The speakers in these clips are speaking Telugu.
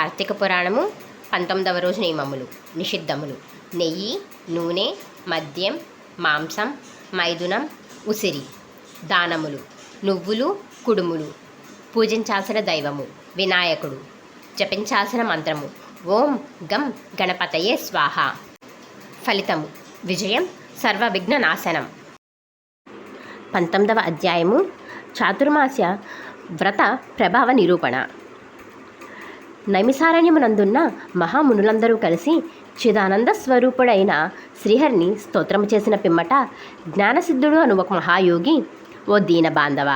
కార్తీక పురాణము పంతొమ్మిదవ రోజు నియమములు నిషిద్ధములు. నెయ్యి నూనె మద్యం మాంసం మైదునం ఉసిరి దానములు నువ్వులు కుడుములు. పూజించాల్సిన దైవము వినాయకుడు. జపించాల్సిన మంత్రము ఓం గం గణపతయే స్వాహ. ఫలితము విజయం సర్వ విఘ్న నాశనం. పంతొమ్మిదవ అధ్యాయము చాతుర్మాస్య వ్రత ప్రభావ నిరూపణ. నైమిసారణ్యమునందున్న మహామునులందరూ కలిసి చిదానంద స్వరూపుడైన శ్రీహరిని స్తోత్రము చేసిన పిమ్మట జ్ఞానసిద్ధుడు అను ఒక మహాయోగి ఓ దీన బాంధవ!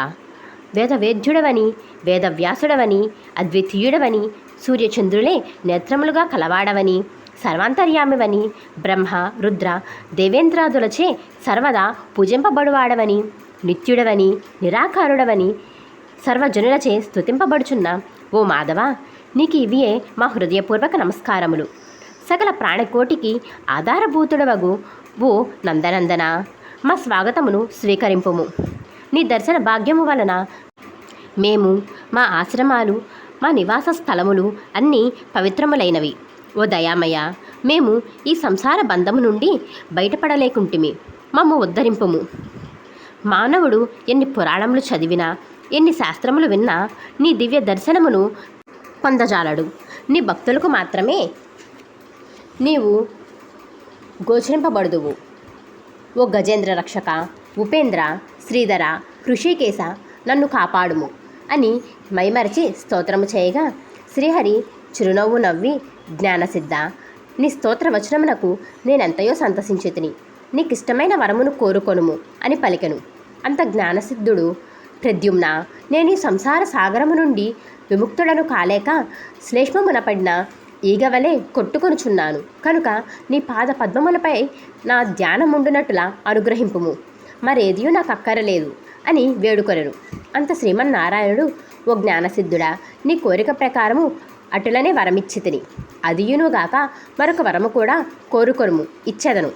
వేదవేద్యుడవని వేదవ్యాసుడవని అద్వితీయుడవని సూర్యచంద్రులే నేత్రములుగా కలవాడవని సర్వాంతర్యామివని బ్రహ్మ రుద్ర దేవేంద్రాదులచే సర్వదా పూజింపబడువాడవని నిత్యుడవని నిరాకారుడవని సర్వజనులచే స్తుతింపబడుచున్న ఓ మాధవ! నీకు ఇవియే మా హృదయపూర్వక నమస్కారములు. సకల ప్రాణకోటికి ఆధారభూతుడవగు ఓ నందనందన మా స్వాగతమును స్వీకరింపుము. నీ దర్శన భాగ్యము వలన మేము మా ఆశ్రమాలు మా నివాస స్థలములు అన్నీ పవిత్రములైనవి. ఓ దయామయ మేము ఈ సంసార బంధము నుండి బయటపడలేకుంటిమి. మమ్ము ఉద్ధరింపుము. మానవుడు ఎన్ని పురాణములు చదివినా ఎన్ని శాస్త్రములు విన్నా నీ దివ్య దర్శనమును పొందజాలడు. నీ భక్తులకు మాత్రమే నీవు గోచరింపబడుదువు. ఓ గజేంద్ర రక్షక ఉపేంద్ర శ్రీధర ఋషికేశ నన్ను కాపాడుము అని మైమరిచి స్తోత్రము చేయగా శ్రీహరి చిరునవ్వు నవ్వి జ్ఞానసిద్ధ నీ స్తోత్ర వచనమునకు నేనెంతయో సంతసించితిని. నీకిష్టమైన వరమును కోరుకొనుము అని పలికెను. అంత జ్ఞానసిద్ధుడు ప్రద్యుమ్న నేను ఈ సంసార సాగరము నుండి విముక్తుడను కాలేక శ్లేష్మమునపడిన ఈగవలే కొట్టుకొనుచున్నాను. కనుక నీ పాద పద్మములపై నా ధ్యానముండునట్టులా అనుగ్రహింపుము. మరేదియూ నాకు అక్కరలేదు అని వేడుకొనెను. అంత శ్రీమన్నారాయణుడు ఓ జ్ఞానసిద్ధుడా నీ కోరిక ప్రకారము అటులనే వరమిచ్చితిని అదియునుగాక మరొక వరము కూడా కోరుకొనుము ఇచ్చెదను.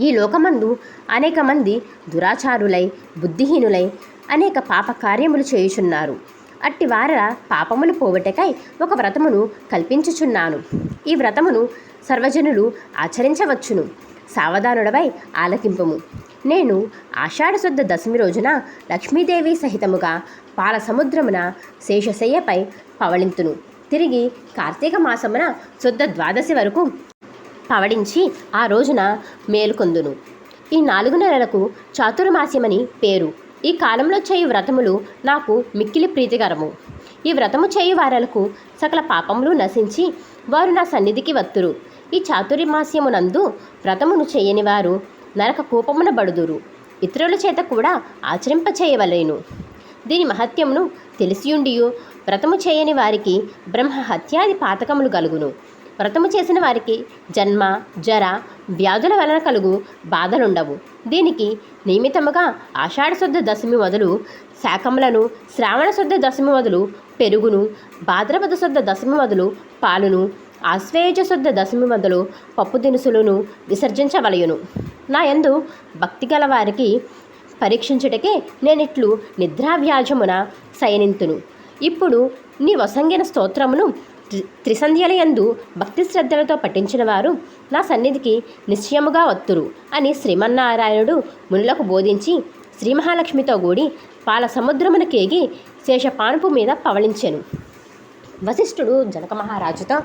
ఈ లోకమందు అనేక మంది దురాచారులై బుద్ధిహీనులై అనేక పాప కార్యములు చేయుచున్నారు. అట్టి వార పాపములు పోవటకై ఒక వ్రతమును కల్పించుచున్నాను. ఈ వ్రతమును సర్వజనులు ఆచరించవచ్చును. సావధానుడవై ఆలకింపము. నేను ఆషాఢశుద్ధ దశమి రోజున లక్ష్మీదేవి సహితముగా పాల సముద్రమున శేషశయ్యపై పవళింతును. తిరిగి కార్తీక మాసమున శుద్ధ ద్వాదశి వరకు పవడించి ఆ రోజున మేలుకొందును. ఈ నాలుగు నెలలకు చాతుర్మాస్యమని పేరు. ఈ కాలంలో చేయు వ్రతములు నాకు మిక్కిలి ప్రీతికరము. ఈ వ్రతము చేయు వారలకు సకల పాపములు నశించి వారు నా సన్నిధికి వత్తురు. ఈ చాతుర్మాస్యమునందు వ్రతమును చేయని వారు నరక కూపమున బడుదురు. ఇతరుల చేత కూడా ఆచరింపచేయవలేను. దీని మహత్యమును తెలిసియుండియు వ్రతము చేయని వారికి బ్రహ్మ హత్యాది పాతకములు కలుగును. వ్రతము చేసిన వారికి జన్మ జర వ్యాధుల వలన కలుగు బాధలుండవు. దీనికి నియమితముగా ఆషాఢశుద్ధ దశమి మొదలు శాకములను శ్రావణశుద్ధ దశమి మొదలు పెరుగును భాద్రపద శుద్ధ దశమి మొదలు పాలును ఆశ్వేయుజ శుద్ధ దశమి మొదలు పప్పు దినుసులను విసర్జించవలయును. నా యందు భక్తి గల వారికి పరీక్షించుటకే నేనిట్లు నిద్రావ్యాజమున శయనింతును. ఇప్పుడు నీ వసంగిన స్తోత్రమును త్రిసంధ్యలయందు భక్తి శ్రద్ధలతో పఠించిన వారు నా సన్నిధికి నిశ్చయముగా వత్తురు అని శ్రీమన్నారాయణుడు మునులకు బోధించి శ్రీ మహాలక్ష్మితో కూడి పాల సముద్రమునకేగి శేషపానుపు మీద పవళించెను. వశిష్ఠుడు జనక మహారాజుతో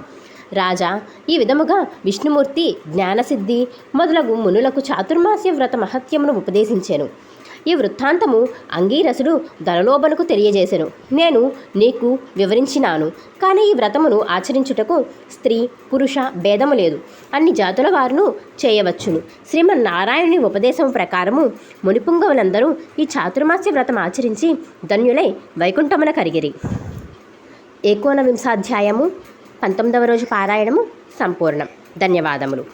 రాజా ఈ విధముగా విష్ణుమూర్తి జ్ఞానసిద్ధి మొదలగు మునులకు చాతుర్మాస్య వ్రత మహత్యమును ఉపదేశించాను. ఈ వృత్తాంతము అంగీరసుడు ధనలోబనుకు తెలియజేసెను. నేను నీకు వివరించినాను. కానీ ఈ వ్రతమును ఆచరించుటకు స్త్రీ పురుష భేదము లేదు. అన్ని జాతుల వారును చేయవచ్చును. శ్రీమన్నారాయణుని ఉపదేశం ప్రకారము మునిపుంగవులందరూ ఈ చాతుర్మాస్య వ్రతం ఆచరించి ధన్యులై వైకుంఠమున కరిగిరి. ఏకోనవింశాధ్యాయము పంతొమ్మిదవ రోజు పారాయణము సంపూర్ణం. ధన్యవాదములు.